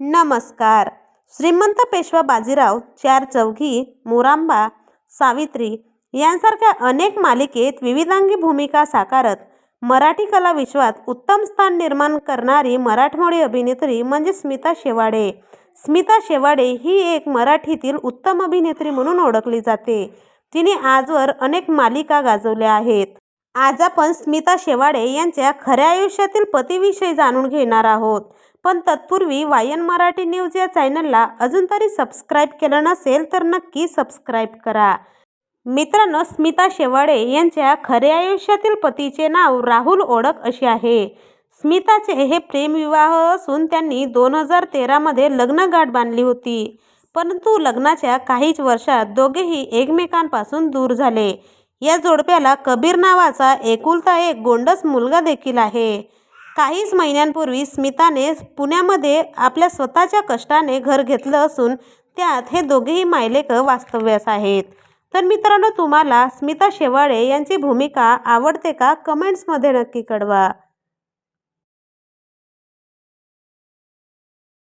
नमस्कार. श्रीमंत पेशवा बाजीराव चार चौघी मोरांबा सावित्री यांसारख्या अनेक मालिकेत विविधांगी भूमिका साकारत मराठी कला विश्वात उत्तम स्थान निर्माण करणारी मराठमोळी अभिनेत्री म्हणजे स्मिता शेवाडे. स्मिता शेवाडे ही एक मराठीतील उत्तम अभिनेत्री म्हणून ओळखली जाते. तिने आजवर अनेक मालिका गाजवल्या आहेत. आज आपण स्मिता शेवाडे यांच्या खऱ्या आयुष्यातील पतीविषयी जाणून घेणार आहोत. पण तत्पूर्वी वायन मराठी न्यूज या चॅनलला अजून तरी सबस्क्राईब केलं नसेल तर नक्की सबस्क्राईब करा. मित्रांनो स्मिता शेवाडे यांच्या खऱ्या आयुष्यातील पतीचे नाव राहुल ओळख असे आहे. स्मिताचे हे प्रेमविवाह असून त्यांनी दोन हजार तेरामध्ये लग्नगाठ बांधली होती. परंतु लग्नाच्या काहीच वर्षात दोघेही एकमेकांपासून दूर झाले. या जोडप्याला कबीर नावाचा एकुलता एक गोंडस मुलगा देखील आहे. काहीच महिन्यांपूर्वी स्मिताने पुण्यामध्ये आपल्या स्वतःच्या कष्टाने घर घेतलं असून त्यात हे दोघेही मायलेक वास्तव्यास आहेत. तर मित्रांनो तुम्हाला स्मिता शेवाळे यांची भूमिका आवडते का? कमेंट्समध्ये नक्की कळवा.